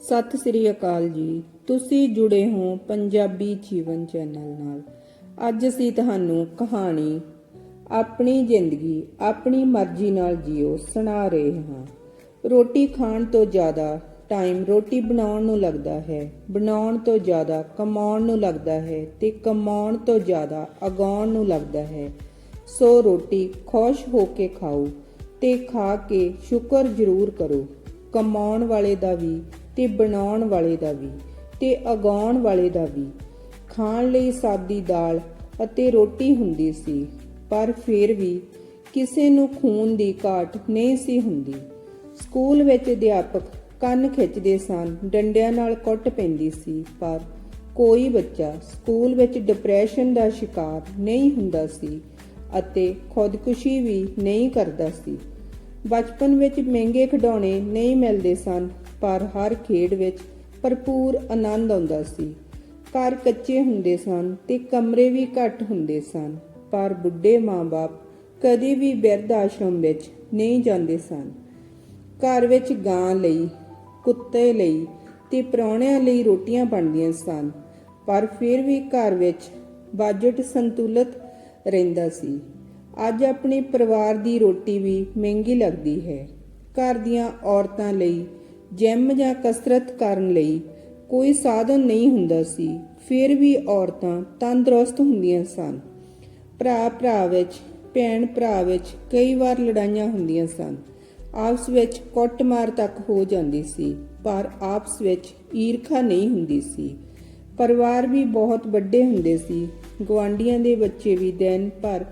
ਸਤਿ ਸ੍ਰੀ ਅਕਾਲ ਜੀ। ਤੁਸੀਂ ਜੁੜੇ ਹੋ ਪੰਜਾਬੀ ਜੀਵਨ ਚੈਨਲ ਨਾਲ। ਅੱਜ ਅਸੀਂ ਤੁਹਾਨੂੰ ਕਹਾਣੀ, ਆਪਣੀ ਜ਼ਿੰਦਗੀ ਆਪਣੀ ਮਰਜ਼ੀ ਨਾਲ ਜੀਓ ਸੁਣਾ ਰਹੇ ਹਾਂ। ਰੋਟੀ ਖਾਣ ਤੋਂ ਜ਼ਿਆਦਾ ਟਾਈਮ ਰੋਟੀ ਬਣਾਉਣ ਨੂੰ ਲੱਗਦਾ ਹੈ, ਬਣਾਉਣ ਤੋਂ ਜ਼ਿਆਦਾ ਕਮਾਉਣ ਨੂੰ ਲੱਗਦਾ ਹੈ ਤੇ ਕਮਾਉਣ ਤੋਂ ਜ਼ਿਆਦਾ ਅਗਾਉਣ ਨੂੰ ਲੱਗਦਾ ਹੈ। ਸੋ ਰੋਟੀ ਖੁਸ਼ ਹੋ ਕੇ ਖਾਓ ਤੇ ਖਾ ਕੇ ਸ਼ੁਕਰ ਜ਼ਰੂਰ ਕਰੋ। ਕਮਾਉਣ ਵਾਲੇ ਦਾ ਵੀ ਤੇ ਬਣਾਉਣ ਵਾਲੇ ਦਾ ਵੀ ਤੇ ਅਗਾਉਣ ਵਾਲੇ ਦਾ ਵੀ। ਖਾਣ ਲਈ ਸਾਦੀ ਦਾਲ ਅਤੇ ਰੋਟੀ ਹੁੰਦੀ ਸੀ, ਪਰ ਫਿਰ ਵੀ ਕਿਸੇ ਨੂੰ ਖੂਨ ਦੀ ਘਾਟ ਨਹੀਂ ਸੀ ਹੁੰਦੀ। ਸਕੂਲ ਵਿੱਚ ਅਧਿਆਪਕ ਕੰਨ ਖਿੱਚਦੇ ਸਨ, ਡੰਡਿਆਂ ਨਾਲ ਕੁੱਟ ਪੈਂਦੀ ਸੀ, ਪਰ ਕੋਈ ਬੱਚਾ ਸਕੂਲ ਵਿੱਚ ਡਿਪਰੈਸ਼ਨ ਦਾ ਸ਼ਿਕਾਰ ਨਹੀਂ ਹੁੰਦਾ ਸੀ ਅਤੇ ਖੁਦਕੁਸ਼ੀ ਵੀ ਨਹੀਂ ਕਰਦਾ ਸੀ। ਬਚਪਨ ਵਿੱਚ ਮਹਿੰਗੇ ਖਿਡੌਣੇ ਨਹੀਂ ਮਿਲਦੇ ਸਨ ਪਰ ਹਰ ਖੇਡ ਵਿੱਚ ਭਰਪੂਰ ਆਨੰਦ ਆਉਂਦਾ ਸੀ। ਘਰ ਕੱਚੇ ਹੁੰਦੇ ਸਨ ਤੇ ਕਮਰੇ ਵੀ ਘੱਟ ਹੁੰਦੇ ਸਨ, ਪਰ ਬੁੱਢੇ ਮਾਂ-ਬਾਪ ਕਦੇ ਵੀ ਬਿਰਧ ਆਸ਼ਰਮ ਵਿੱਚ ਨਹੀਂ ਜਾਂਦੇ ਸਨ। ਘਰ ਵਿੱਚ ਗਾਂ ਲਈ, ਕੁੱਤੇ ਲਈ ਤੇ ਪ੍ਰਾਹੁਣਿਆਂ ਲਈ ਰੋਟੀਆਂ ਬਣਦੀਆਂ ਸਨ, ਪਰ ਫਿਰ ਵੀ ਘਰ ਵਿੱਚ ਬਜਟ ਸੰਤੁਲਿਤ ਰਹਿੰਦਾ ਸੀ। ਅੱਜ ਆਪਣੇ ਪਰਿਵਾਰ ਦੀ ਰੋਟੀ ਵੀ ਮਹਿੰਗੀ ਲੱਗਦੀ ਹੈ। ਘਰ ਦੀਆਂ ਔਰਤਾਂ ਲਈ ਜਿਮ ਜਾਂ ਕਸਰਤ ਕਰਨ ਲਈ ਕੋਈ ਸਾਧਨ ਨਹੀਂ ਹੁੰਦਾ ਸੀ। ਫਿਰ ਵੀ ਔਰਤਾਂ ਤੰਦਰੁਸਤ ਹੁੰਦੀਆਂ ਸਨ। ਭਰਾ ਭਰਾ ਵਿੱਚ, ਭੈਣ ਭਰਾ ਵਿੱਚ ਕਈ ਵਾਰ ਲੜਾਈਆਂ ਹੁੰਦੀਆਂ ਸਨ। ਆਪਸ ਵਿੱਚ ਕੁੱਟਮਾਰ ਤੱਕ ਹੋ ਜਾਂਦੀ ਸੀ, ਪਰ ਆਪਸ ਵਿੱਚ ਈਰਖਾ ਨਹੀਂ ਹੁੰਦੀ ਸੀ। ਪਰਿਵਾਰ ਵੀ ਬਹੁਤ ਵੱਡੇ ਹੁੰਦੇ ਸੀ। ਗਵਾਂਡੀਆਂ ਦੇ ਬੱਚੇ ਵੀ ਦਿਨ ਭਰ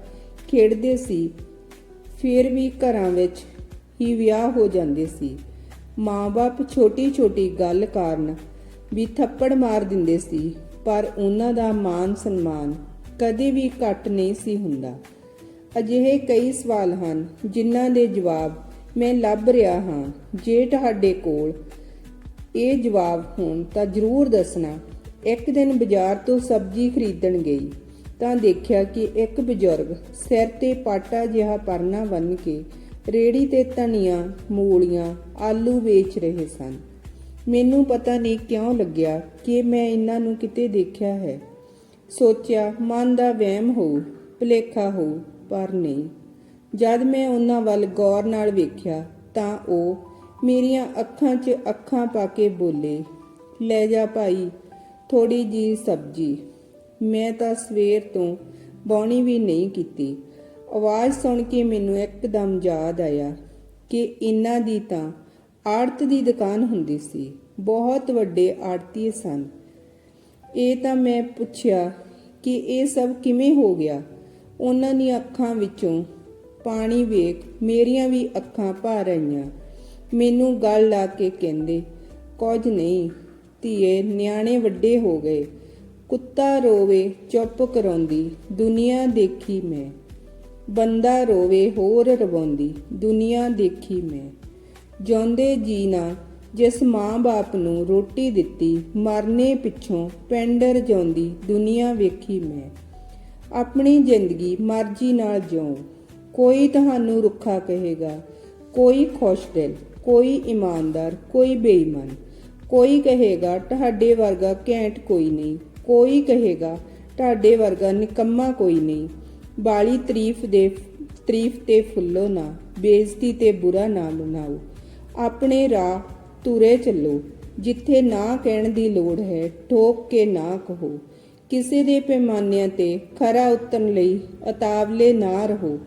ਖੇਡਦੇ ਸੀ। ਫਿਰ ਵੀ ਘਰਾਂ ਵਿੱਚ ਹੀ ਵਿਆਹ ਹੋ ਜਾਂਦੇ ਸੀ। ਮਾਂ-ਬਾਪ ਛੋਟੀ-ਛੋਟੀ ਗੱਲ ਕਾਰਨ ਵੀ ਥੱਪੜ ਮਾਰ ਦਿੰਦੇ ਸੀ, ਪਰ ਉਹਨਾਂ ਦਾ ਮਾਨ ਸਨਮਾਨ ਕਦੇ ਵੀ ਘੱਟ ਨਹੀਂ ਸੀ ਹੁੰਦਾ। ਅਜਿਹੇ ਕਈ ਸਵਾਲ ਹਨ ਜਿਨ੍ਹਾਂ ਦੇ ਜਵਾਬ ਮੈਂ ਲੱਭ ਰਿਹਾ ਹਾਂ। ਜੇ ਤੁਹਾਡੇ ਕੋਲ ਇਹ ਜਵਾਬ ਹੋਣ ਤਾਂ ਜ਼ਰੂਰ ਦੱਸਣਾ, ਇੱਕ ਦਿਨ ਬਾਜ਼ਾਰ ਤੋਂ ਸਬਜ਼ੀ ਖਰੀਦਣ ਗਈ ਤਾਂ ਦੇਖਿਆ ਕਿ ਇੱਕ ਬਜ਼ੁਰਗ ਸਿਰ ਤੇ ਪਾਟਾ ਜਿਹਾ ਪਰਨਾ ਬੰਨ ਕੇ ਰੇੜੀ ਤੇ ਧਨੀਆ, ਮੂਲੀਆਂ, ਆਲੂ ਵੇਚ ਰਹੇ ਸਨ। ਮੈਨੂੰ ਪਤਾ ਨਹੀਂ ਕਿਉਂ ਲੱਗਿਆ ਕਿ ਮੈਂ ਇਹਨਾਂ ਨੂੰ ਕਿਤੇ ਦੇਖਿਆ ਹੈ। ਸੋਚਿਆ, ਮਨ ਦਾ ਵਹਿਮ ਹੋ, ਭੁਲੇਖਾ ਹੋ, ਪਰ ਨਹੀਂ। ਜਦ ਮੈਂ ਉਹਨਾਂ ਵੱਲ ਗੌਰ ਨਾਲ ਵੇਖਿਆ, ਤਾਂ ਉਹ ਮੇਰੀਆਂ ਅੱਖਾਂ 'ਚ ਅੱਖਾਂ ਪਾ ਕੇ ਬੋਲੇ, ਲੈ ਜਾ ਭਾਈ ਥੋੜੀ ਜੀ ਸਬਜੀ। ਮੈਂ ਤਾਂ ਸਵੇਰ ਤੋਂ ਬੌਣੀ ਵੀ ਨਹੀਂ ਕੀਤੀ। ਆਵਾਜ਼ ਸੁਣ ਕੇ ਮੈਨੂੰ ਇੱਕਦਮ ਯਾਦ ਆਇਆ ਕਿ ਇਹਨਾਂ ਦੀ ਤਾਂ ਆੜਤ ਦੀ ਦੁਕਾਨ ਹੁੰਦੀ ਸੀ। ਬਹੁਤ ਵੱਡੇ ਆੜਤੀ ਸਨ। ਇਹ ਤਾਂ ਮੈਂ ਪੁੱਛਿਆ ਕਿ ਇਹ ਸਭ ਕਿਵੇਂ ਹੋ ਗਿਆ? ਉਹਨਾਂ ਦੀਆਂ ਅੱਖਾਂ ਵਿੱਚੋਂ ਪਾਣੀ ਵੇਖ ਮੇਰੀਆਂ ਵੀ ਅੱਖਾਂ ਭਰ ਆਈਆਂ। ਮੈਨੂੰ ਗੱਲ ਲਾ ਕੇ ਕਹਿੰਦੇ, ਕੁਝ ਨਹੀਂ, ਧੀਏ, ਨਿਆਣੇ ਵੱਡੇ ਹੋ ਗਏ। ਕੁੱਤਾ ਰੋਵੇ, ਚੁੱਪ ਕਰਾਉਂਦੀ, ਦੁਨੀਆ ਦੇਖੀ ਮੈਂ। ਬੰਦਾ ਰੋਵੇ, ਹੋਰ ਰਵਾਉਂਦੀ, ਦੁਨੀਆ ਦੇਖੀ ਮੈਂ। ਜਿਉਂਦੇ ਜੀ ਨਾ, ਜਿਸ ਮਾਂ-ਬਾਪ ਨੂੰ ਰੋਟੀ ਦਿੱਤੀ, ਮਰਨੇ ਪਿੱਛੋਂ ਪਿੰਡ ਰਜਾਉਂਦੀ ਦੁਨੀਆ ਵੇਖੀ ਮੈਂ। ਆਪਣੀ ਜ਼ਿੰਦਗੀ ਮਰਜ਼ੀ ਨਾਲ ਜਿਉ। ਕੋਈ ਤੁਹਾਨੂੰ ਰੁੱਖਾ ਕਹੇਗਾ, ਕੋਈ ਖੁਸ਼ ਦਿਲ, ਕੋਈ ਇਮਾਨਦਾਰ, ਕੋਈ ਬੇਈਮਾਨ। ਕੋਈ ਕਹੇਗਾ, ਤੁਹਾਡੇ ਵਰਗਾ ਘੈਂਟ ਕੋਈ ਨਹੀਂ। ਕੋਈ ਕਹੇਗਾ, ਤੁਹਾਡੇ ਵਰਗਾ ਨਿਕੰਮਾ ਕੋਈ ਨਹੀਂ। ਬਾਲੀ ਤਾਰੀਫ ਦੇ, ਤਾਰੀਫ ਤੇ ਫੁੱਲੋ ਨਾ, ਬੇਇੱਜ਼ਤੀ ਤੇ ਬੁਰਾ ਨਾ ਮਨਾਓ। ਆਪਣੇ ਰਾਹ ਤੁਰੇ ਚੱਲੋ, ਜਿੱਥੇ ਨਾ ਕਹਿਣ ਦੀ ਲੋੜ ਹੈ, ਠੋਕ ਕੇ ਨਾ ਕਹੋ। ਕਿਸੇ ਦੇ ਪੈਮਾਨਿਆਂ ਤੇ ਖਰਾ ਉਤਰਨ ਲਈ ਅਤਾਵਲੇ ਨਾ ਰਹੋ,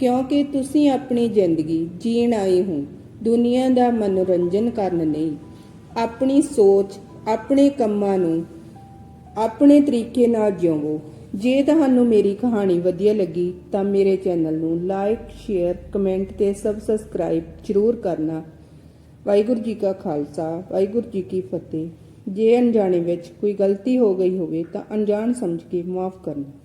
ਕਿਉਂਕਿ ਤੁਸੀਂ ਆਪਣੀ ਜ਼ਿੰਦਗੀ ਜੀਣ ਆਏ ਹੋ, ਦੁਨੀਆ ਦਾ ਮਨੋਰੰਜਨ ਕਰਨ ਨਹੀਂ ਆਪਣੀ ਸੋਚ, ਆਪਣੇ ਕੰਮਾਂ ਨੂੰ ਆਪਣੇ ਤਰੀਕੇ ਨਾਲ ਜਿਉਵੋ ਜੇ ਤੁਹਾਨੂੰ ਮੇਰੀ ਕਹਾਣੀ ਵਧੀਆ ਲੱਗੀ, ਤਾਂ ਮੇਰੇ ਚੈਨਲ ਨੂੰ ਲਾਈਕ ਸ਼ੇਅਰ ਕਮੈਂਟ ਤੇ ਸਬ ਸਬਸਕ੍ਰਾਈਬ ਜ਼ਰੂਰ ਕਰਨਾ। ਵਾਹਿਗੁਰੂ ਜੀ ਕਾ ਖਾਲਸਾ, ਵਾਹਿਗੁਰੂ ਜੀ ਕੀ ਫਤਿਹ। ਜੇ ਅਣਜਾਣੇ ਵਿੱਚ ਕੋਈ ਗਲਤੀ ਹੋ ਗਈ ਹੋਵੇ, ਤਾਂ ਅਣਜਾਣ ਸਮਝ ਕੇ ਮਾਫ ਕਰਨਾ।